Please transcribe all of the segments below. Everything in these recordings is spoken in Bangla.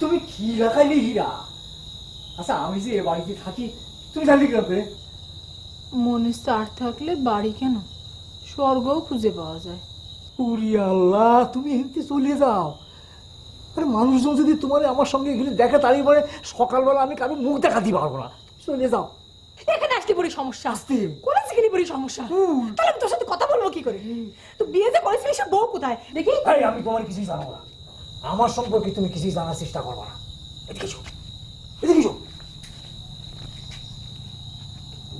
তুমি কি রাখাইলে হীরা? আচ্ছা আমি যে এ বাড়িতে থাকি তুমি জানলে কীরকম করে মনে সার থাকলে বাড়ি কেন? স্বর্গও খুঁজে পাওয়া যায়। উরি আল্লাহ তুমি এমনি চলে যাও। আরে মানুষজন যদি তোমার আমার সঙ্গে এখানে দেখে তারই পরে সকালবেলা আমি কারও মুখ দেখাতে পারব না। চলে যাও। এখানে আসলে পরে সমস্যা। আসতে। কোন পরে সমস্যা? তাহলে আমি তোর সাথে কথা বলব কি করে? তো বিয়ে যে করেছিলি সে বউ কোথায়? দেখি। এই আমি তোমার কিছুই জানাব না। আমার সম্পর্কে তুমি কিছুই জানার চেষ্টা করবে না। এদিকে এসো। এদিকে এসো।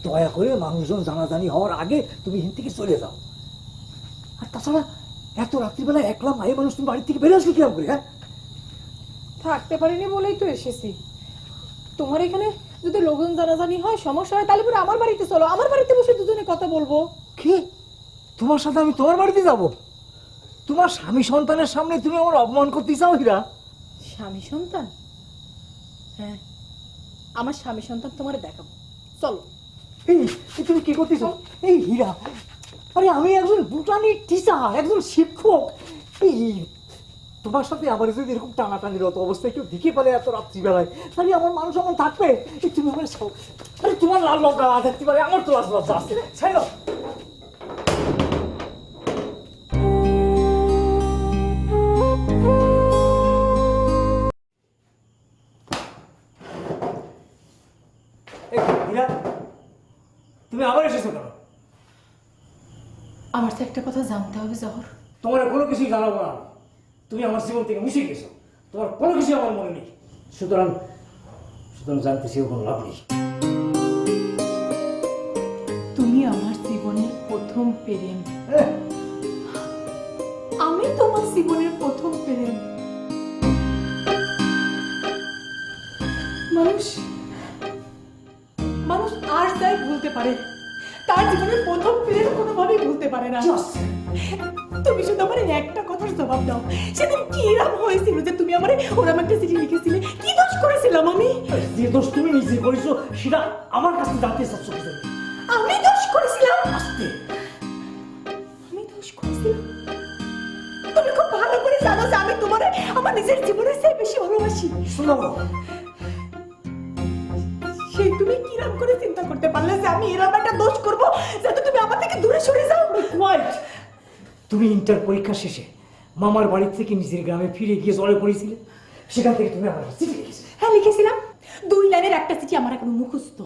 দয়া করে মানুষজন জানাজানি হওয়ার আগে তুমি হিন থেকে চলে যাও। আর তাছাড়া এত রাত্রিবেলা একলা মায়ের মানুষ তুমি বাড়ি থেকে বেরো আসলে কীরকম করে হ্যাঁ? থাকতে পারিনি বলেই তো এসেছি। তোমার এখানে যদি লোকজন জানাজানি হয় সমস্যা হয় তাহলে পরে আমার বাড়িতে চলো। আমার বাড়িতে বসে দুজনে কথা বলব। কি? তোমার সাথে আমি তোমার বাড়িতে যাব? তোমার স্বামী সন্তানের সামনে তুমি আমার অপমান করতে চাও হীরা? স্বামী সন্তান? হ্যাঁ আমার স্বামী সন্তান তোমার দেখাবো চলো। এই এই তুমি কি করতেছ? এই হীরা আরে আমি একজন বুটানি টিচার একজন শিক্ষক। এই তোমার সাথে আবার যদি এরকম টানাটানির অত অবস্থায় কেউ দিকে পারে এত রাত্রিবেলায় তাহলে আমার মানুষ আমার থাকবে? তুমি আমার আরে তোমার লাল লঙ্কা থাকতে পারে আমার তো লাল না এই হীরা তুমি আবার এসেছ কেন? আমার তো একটা কথা জানতে হবে জহর। তোমার কোনো কিছুই জানাব না। তুমি আমার জীবন থেকে মুছে গেছো। তোমার কোনো কিছু আমার মনে নেই। সুতরাং সুতরাং জানতে চেয়েও কোনো লাভ নেই। তুমি আমার জীবনের প্রথম প্রেম। আমি তোমার জীবনের প্রথম প্রেম। মানুষ মানুষ আর যাই ভুলতে পারে তার জীবনের প্রথম প্রেম কোনোভাবেই ভুলতে পারে না। তুমি শুধু আমার একটা কথার জবাব দাও। সেদিন কি এরকম হয়েছিল যে তুমি আমার ওরম একটা চিঠি লিখেছিলে? কি দোষ করেছিলাম আমি? যে দোষ তুমি নিজে করেছ সেটা আমার কাছে জানতে চাচ্ছ আমি দোষ করেছিলাম? আস্তে। আমি দোষ করেছিলাম? তুমি খুব ভালো করে জানো যে আমি তোমার আমার নিজের জীবনের চেয়ে বেশি ভালোবাসি। শোনো সেই তুমি কিরম করে চিন্তা করতে পারলে যে আমি এরকম একটা দোষ করব যাতে তুমি আমার থেকে দূরে সরে যাও হোয়াইট তুমি ইন্টার পরীক্ষা শেষে মামার বাড়ি থেকে নিজের গ্রামে ফিরে গিয়ে জলে পড়েছিলে? সেখান থেকে তুমি আমার চিঠি লিখেছিলে। হ্যাঁ লিখেছিলাম। দুই লাইনের একটা চিঠি আমার এখন মুখস্থ।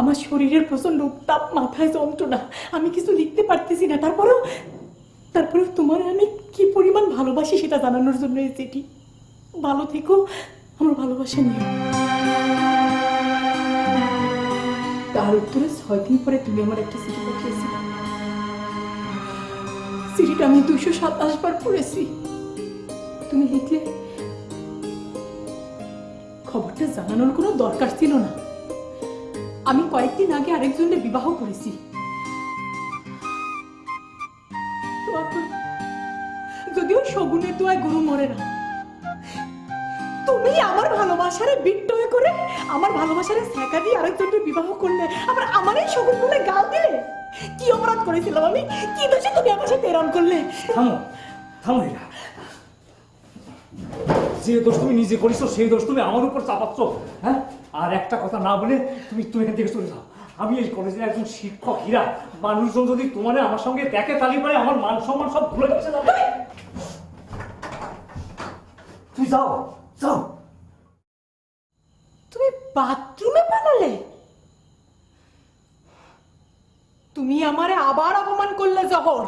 আমার শরীরের প্রচণ্ড উত্তাপ, মাথায় যন্ত্রণা। আমি কিছু লিখতে পারতেছি না। তারপরেও তারপরেও তোমার আমি কি পরিমাণ ভালোবাসি সেটা জানানোর জন্য এই চিঠি। ভালো থেকো, আমার ভালোবাসা নিও তার উত্তরে ছয় দিন পরে তুমি আমার একটা চিঠি পাঠিয়েছিলে। চিঠিটা আমি দুশো সাতাশ বার পড়েছি। তুমি লিখলে খবরটা জানানোর কোনো দরকার ছিল না। আমি কয়েকদিন আগে আরেকজনের বিবাহ করেছি। যদিও শগুনের দোয়ায় গরু মরে না, তুমি আমার ভালোবাসারে বিট্টয় করে আমার ভালোবাসারে ছ্যাঁকা দিয়ে আরেকজনের বিবাহ করলে, আবার আমারই শগুন বলে গাল দিলে? কি অপরাধ করেছিলাম আমি? কি দোষে তুমি আমার সাথে এরম করলে? থামো থামো এরা যে দোষ তুমি নিজে করেছ সেই দোষ তুমি আমার উপর চাপাচ্ছ হ্যাঁ? আর একটা কথা না বলে তুমি তুমি এখান থেকে চলে যাও। আমি এই কলেজের একজন শিক্ষক হীরা। মানুষজন যদি তোমার আমার সঙ্গে দেখে তালি পরে আমার মান সম্মান সব ভুলে গেছে না তুই যাও যাও। তুমি বাথরুমে পালালে? তুমি আমারে আবার অপমান করলে জহর।